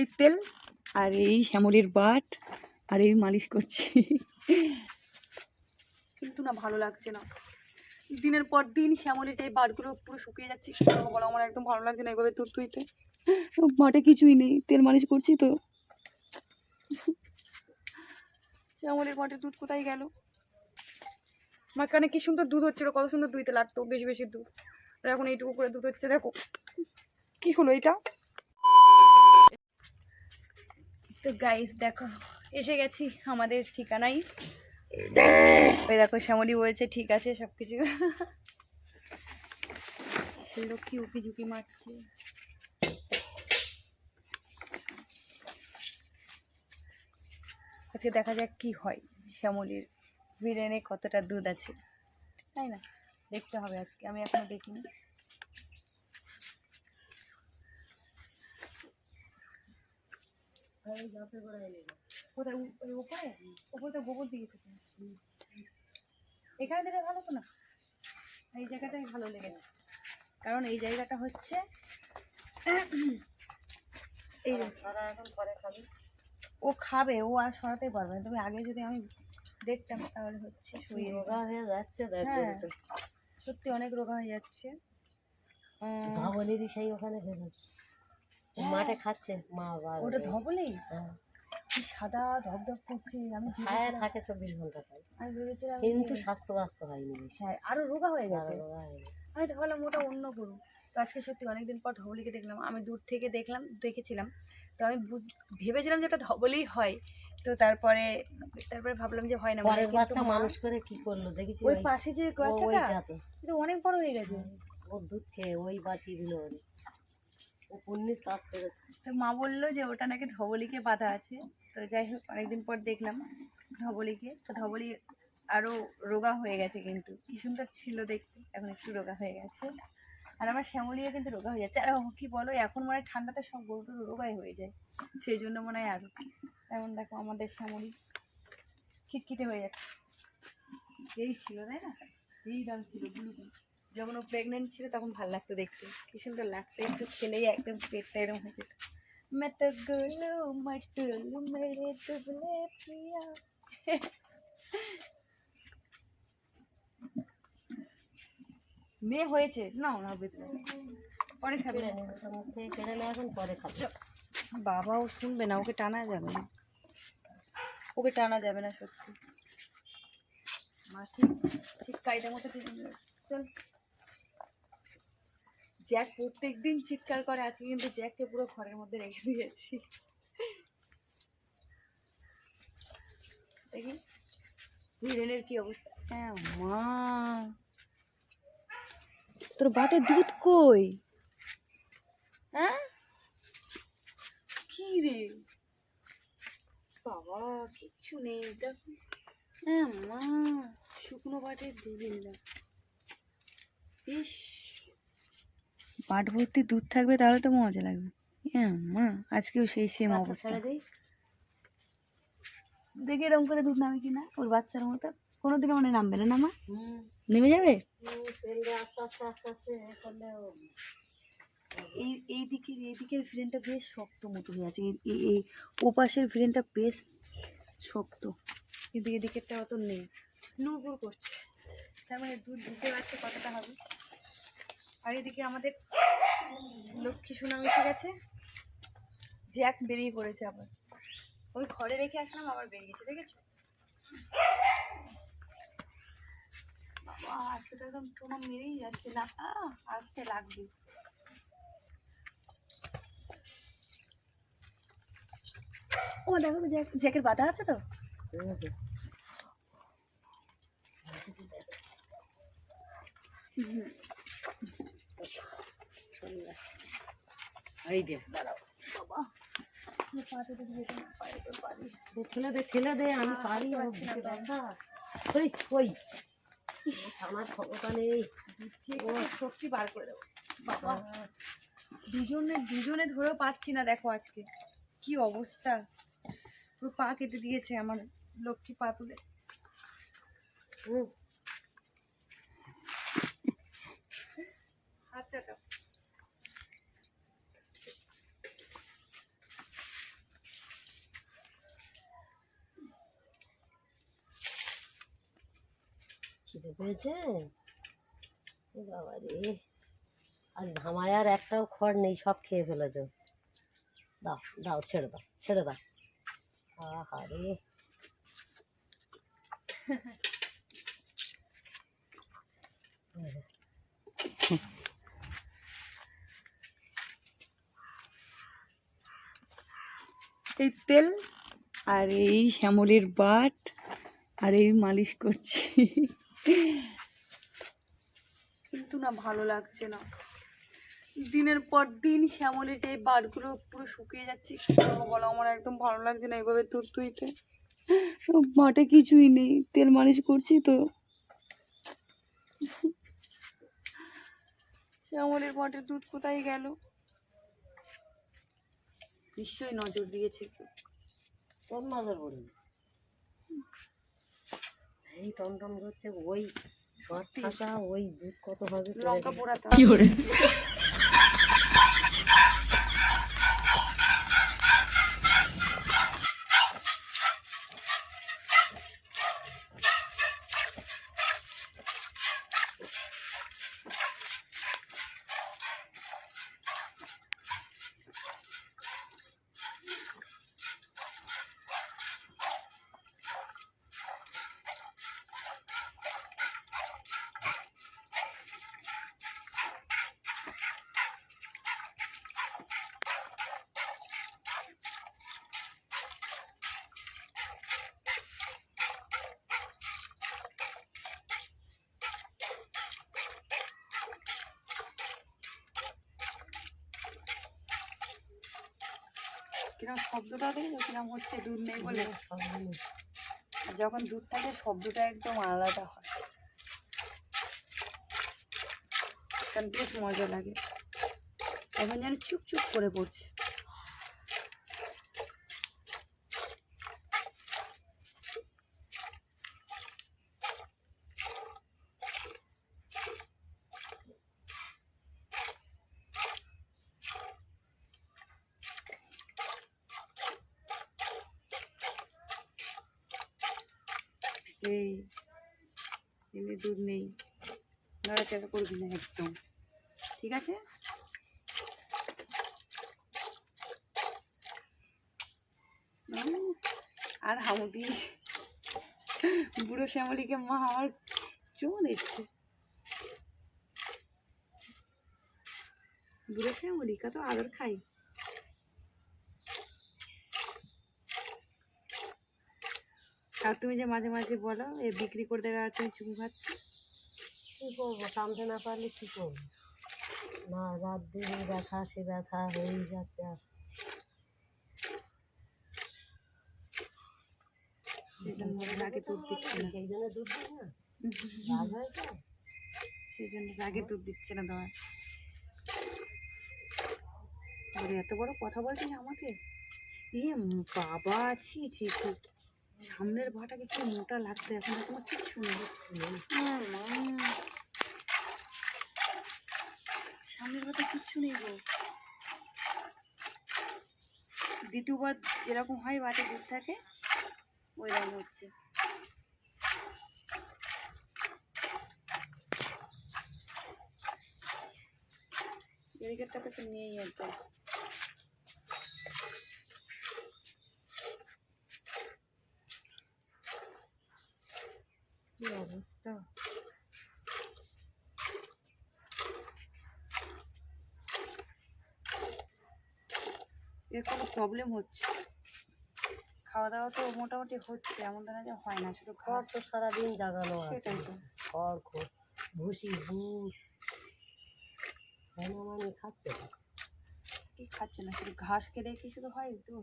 এই তেল আর এই শ্যামলির বাট আর এই মালিশ করছি। কিন্তু না ভালো লাগছে না। দিনের পর দিন শ্যামলির যে বাটগুলো পুরো শুকিয়ে যাচ্ছে বলো? আমার একদম ভালো লাগছে না এভাবে দুধ তুইতে। বাটে কিছুই নেই, তেল মালিশ করছি তো। শ্যামলির বাটে দুধ কোথায় গেল? মাঝখানে কি সুন্দর দুধ হচ্ছিল, কত সুন্দর দুইতে লাগতো, বেশি বেশি দুধ। আর এখন এইটুকু করে দুধ হচ্ছে, দেখো। কি হলো এটা? তো গাইস দেখো এসে গেছি আমাদের ঠিকানায়। ওই দেখো শ্যামলি বলছে ঠিক আছে সব কিছু লক্ষ্মী উকি ঝুঁকি মারছে। আজকে দেখা যাক কি হয়। শ্যামলির বিরিয়ানি কতটা দুধ আছে। তাই না? দেখতে হবে আজকে আমি এখনও দেখিনি। কোথায়? উ- ওই ওপরে ওপরে তো গোবর দিয়েছে। এখানে দিলে ভালো তো না? এই জায়গাটাই ভালো লেগেছে। কারণ এই জায়গাটা হচ্ছে এই ও খাবে ও আর সরাতে পারবে না। তুমি আগে যদি আমি দেখতাম তাহলে হচ্ছে দিতাম। রোগা হয়ে যাচ্ছে হ্যাঁ, সত্যি অনেক রোগা হয়ে যাচ্ছে। সেই ওখানে ফেলেছে মাঠে খাচ্ছে মা বাবা ওটা ধবলেই হ্যাঁ। সাদা ধবধব করছে আমি ছায়া থাকে চব্বিশ ঘণ্টা তাই। আমি ভেবেছিলাম কিন্তু স্বাস্থ্য বাস্তব হয়নি হ্যাঁ আরও রোগা হয়ে গেছে। হয়ে। আমি তো ভাবলাম ওটা অন্য গরু। তো আজকে সত্যি অনেকদিন পর ধবলিকে দেখলাম। আমি দূর থেকে দেখলাম দেখেছিলাম। তো আমি বুঝ ভেবেছিলাম যে ওটা ধবলেই হয়। তো তারপরে তারপরে ভাবলাম যে হয় না। মনে হয়, বাচ্চা মানুষ করে কি করল? দেখেছি ওই পাশে যে ও- বাচ্চাটা অনেক বড় হয়ে গেছে। ওর দুধ খেয়ে ওই বাঁচিয়ে দিল ও করেছে। তো মা বলল যে ওটা নাকি ধবলিকে বাঁধা আছে। তো যাই হোক, অনেকদিন পর দেখলাম ধবলিকে। তো ধবলি আরও রোগা হয়ে গেছে কিন্তু। কি সুন্দর ছিল দেখতে। এখন একটু রোগা হয়ে গেছে। আর আমার শ্যামলিও কিন্তু রোগা হয়ে যাচ্ছে। আর কি বলো, এখন মনে হয় ঠান্ডাতে সব গরু টরু রোগাই হয়ে যায়। সেই জন্য মনে হয় আরও। এখন দেখো আমাদের শ্যামলি খিটখিটে হয়ে যাচ্ছে। এই ছিল, তাই না? এই রঙ ছিল ব্লু যখন ও প্রেগনেন্ট ছিল তখন ভালো লাগতো দেখতে। কি সুন্দর লাগতো একটু খেলেই একদম পেটটা এরম হয়ে যেত। মতগুলো মটুলু মেরে দুবলে প্রিয়া মেয়ে হয়েছে না না হবে তো পরে পরে খাবে। বাবা ও শুনবে না ওকে টানা যাবে না। ওকে টানা যাবে না সত্যি। মা ঠিক ঠিক কায়দা মতো ঠিক চল। জ্যাক প্রত্যেক দিন চিৎকার করে আজকে কিন্তু জ্যাককে পুরো ঘরের মধ্যে রেখে দিয়েছি। দেখি হিরেনের কি অবস্থা? হ্যাঁ মা। তোর বাটের দুধ কই? হ্যাঁ? কি রে? বাবা কিচ্ছু নেই দেখো। হ্যাঁ মা। শুকনো বাটের দুধ এলাম ইস। বাট ভর্তি দুধ থাকবে তাহলে তো মজা লাগবে। হ্যাঁ মা আজকেও সেই সেম অবস্থা। দেখি এরকম করে দুধ নামে কিনা ওর বাচ্চার মতো। কোনোদিনও মনে নামবে না না মা? নেমে যাবে? এই এই দিকের এই দিকের ফ্রেনটা বেশ শক্ত মতো হয়ে আছে। এই- এই এই ওপাশের ফ্রেনটা বেশ শক্ত। কিন্তু এদিকেরটা অত নেই। নুপুর করছে। তার মানে দুধ দিতে পারছে কতটা হবে? আর এদিকে আমাদের লক্ষ্মী সুনাম এসে গেছে। জ্যাক বেরিয়ে পড়েছে আবার। ওই ঘরে রেখে আসলাম আবার বেরিয়েছে দেখেছ? বাবা আজকে তো একদম টোনা মেরেই যাচ্ছে। না আসতে লাগবে। ও দেখো তো জ্যাক। জ্যাকের বাধা আছে তো? হুম, এই দে। পারি দে, ঠেলে দে আমি পারি বুকে তো। ওই ওই। আমার ক্ষমতা নেই। ও শক্তি বার করে দেবো। বাবা দুজনে দুজনে ধরেও পাচ্ছি না দেখো আজকে। কি অবস্থা। পুরো পা কেটে দিয়েছে আমার লক্ষ্মী পা তুলে। হুম আচ্ছা খিদে পেয়েছে বাবা আজ ধামায় আর একটাও খড় নেই, সব খেয়ে ফেলেছে। দাও দাও, ছেড়ে দাও ছেড়ে দাও। আহা রে এই তেল আর এই শ্যামলির বাট আর এই মালিশ করছি। কিন্তু না ভালো লাগছে না। দিনের পর দিন শ্যামলের যে বাটগুলো পুরো শুকিয়ে যাচ্ছে কি করব বলো আমার একদম ভালো লাগছে না এইভাবে দুধ দুইতে বাটে কিছুই নেই তেল মালিশ করছি তো। শ্যামলের বাটের দুধ কোথায় গেল? নিশ্চয়ই নজর দিয়েছে। তোর নজর পড়ি এই টমটম করছে ওই ওই দুধ কত হবে লঙ্কা পোড়াতে কিরম শব্দটা দেখেছ কিরম হচ্ছে দুধ নেই বলে? আর যখন দুধ থাকে, শব্দটা একদম আলাদা হয়। কারণ বেশ মজা লাগে। এখন যেন চুপচুপ চুপ করে পড়ছে। এই এমনি দুধ নেই। নাড়াচাড়া করবি না একদম। ঠিক আছে? আর হামুদি বুড়ো শ্যামলিকে মা আমার চুমু দিচ্ছে। বুড়ো শ্যামলি, কত আদর খাই আর তুমি যে মাঝে মাঝে বলো এ বিক্রি করে দেবে আর তুমি চুমু খাচ্ছ? কি করব? টানতে না পারলে কি করব? না রাত দিন ব্যথা সে ব্যথা হয়েই যাচ্ছে আর। সেই জন্য দুধ দিচ্ছে না। সেই জন্য দুধ দিই না। রাগ হয়েছে সেই জন্য দুধ দিচ্ছে না তোমার। এত বড় কথা বলছিস আমাকে? ইয়ে বাবা ছি ছি ছি। সামনের ভাটাকে কি মোটা লাগতো এখন তোমার কিচ্ছু নেই উম, মা। সামনের ভাটা কিচ্ছু নেই গো। দ্বিতীয়বার যেরকম হয় বাটে দুধ থাকে ওই রকম হচ্ছে। ব্যারিকেডটাকে তো নিয়েই একদম কি অবস্থা এর কোনো প্রবলেম হচ্ছে। খাওয়া দাওয়া তো মোটামুটি হচ্ছে এমন তো না যে হয় না শুধু খাওয়া খড় তো সারাদিন জাগানো আছে। সেটাই তো। খড় খড় ভুসি গুড় মানে মানে খাচ্ছে তো। কি খাচ্ছে না শুধু ঘাস কেটে কি শুধু হয়? তো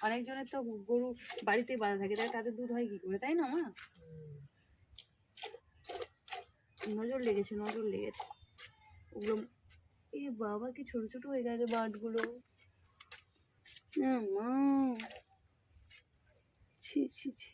অনেকজনের তো গরু বাড়িতেই বাঁধা থাকে তাই তাদের দুধ হয় কি করে তাই না মা? নজর লেগেছে নজর লেগেছে। ওগুলো এ বাবা কি ছোট ছোট হয়ে গেছে বাটগুলো না মা ছি ছি ছি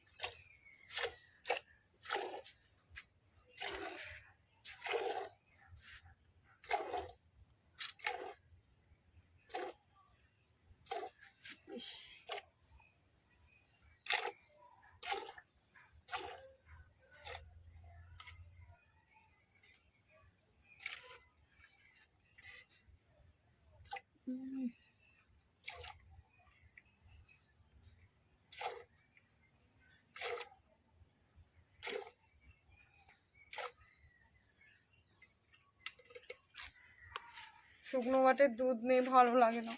শুকনো বাটের দুধ নেই, ভালো লাগে না।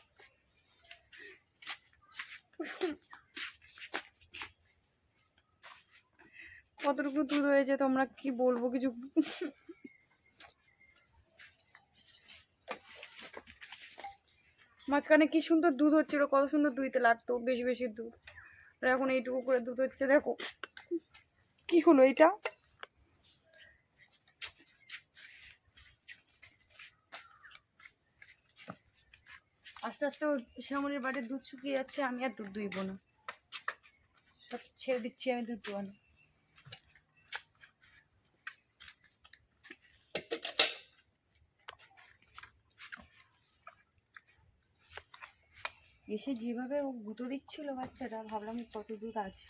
কতটুকু দুধ হয়েছে তোমরা কি বলব কিছু? মাঝখানে কি সুন্দর দুধ হচ্ছিল, কত সুন্দর দুইতে লাগতো, বেশি বেশি দুধ। এখন এইটুকু করে দুধ হচ্ছে, দেখো। কি হলো এটা? আস্তে আস্তে ওই শ্যামলির বাড়ির দুধ শুকিয়ে যাচ্ছে, আমি আর দুধ দুইব না। সব ছেড়ে দিচ্ছি আমি দুধ দুয়ানো। এসে যেভাবে ও গুঁতো দিচ্ছিল বাচ্চাটা, ভাবলাম কত দুধ আছে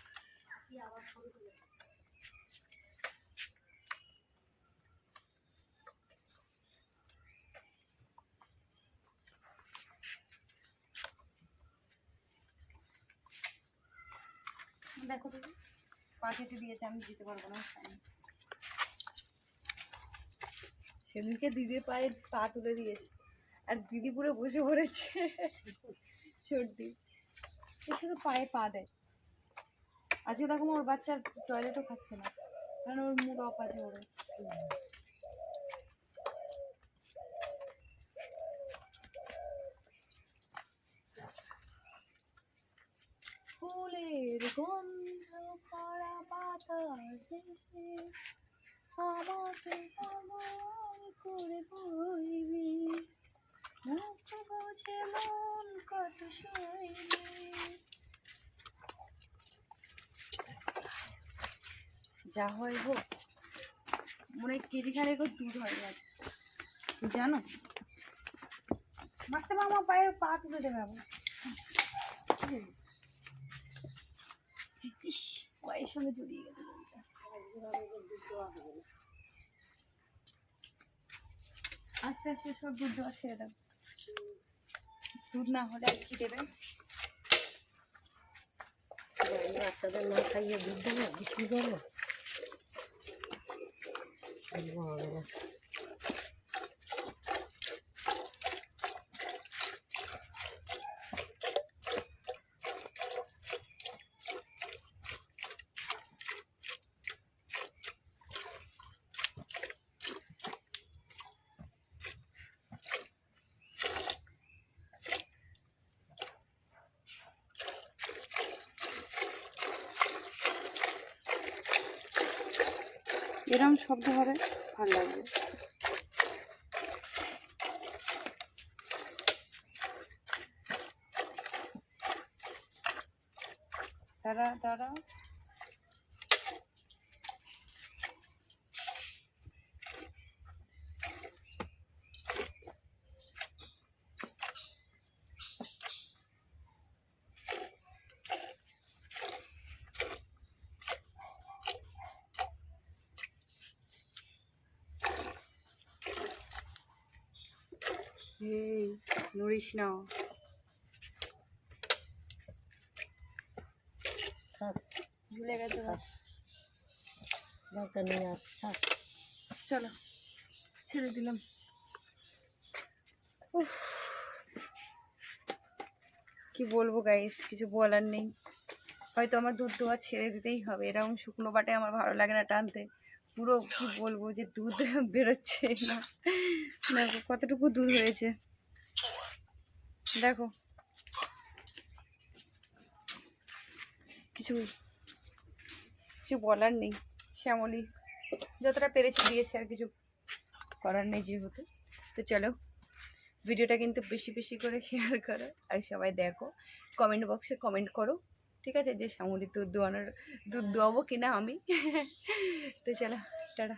দেখো দিদি পা কেটে দিয়েছে, আমি দিতে পারব না। সেদিনকে দিদির পায়ে পা তুলে দিয়েছে, আর দিদি পুরো বসে পড়েছে। সর্দি। এ শুধু পায়ে পা দেয়। আজকে দেখো ওর বাচ্চার টয়লেটও খাচ্ছে না, কারণ ওর মুড অফ আছে ওর। ফুলের গন্ধ পড়া বাতাসে আমাকে আমার করে বইবি। মুখ বোঝে মন কত সইবি। যা হয় হোক, মনে কেজি খানে দুধ হয়ে গেছে। জানো? মাসতে মা আমার পায়ে পা তুলে দেবে আবার ইস সঙ্গে জড়িয়ে গেছে আস্তে আস্তে সব দুধ দেওয়া ছেড়ে দাও। দুধ না হলে আর কি দেবে বাচ্চাদের না খাইয়ে দুধ দেবো বিক্রি করব? হবে এরকম শব্দ হবে ভালো লাগবে। দাঁড়া দাঁড়া এই না। ঝুলে গেছে দরকার নেই আচ্ছা চলো ছেড়ে দিলাম। কি বলব গাইস কিছু বলার নেই। হয়তো আমার দুধ দোয়া ছেড়ে দিতেই হবে। এরকম শুকনো বাটে আমার ভালো লাগে না টানতে। পুরো কি বলব যে দুধ বেরোচ্ছে না। কতটুকু দুধ হয়েছে। দেখো। কিছু কিছু বলার নেই, শ্যামলি। যতটা পেরেছি দিয়েছে আর কিছু করার নেই যেহেতু। তো চলো, ভিডিওটা কিন্তু বেশি বেশি করে শেয়ার করো আর সবাই দেখো। কমেন্ট বক্সে কমেন্ট করো, ঠিক আছে? যে শ্যামলি দুধ দোয়ানোর দুধ দোয়াবো কিনা আমি। তো চলো, টাটা।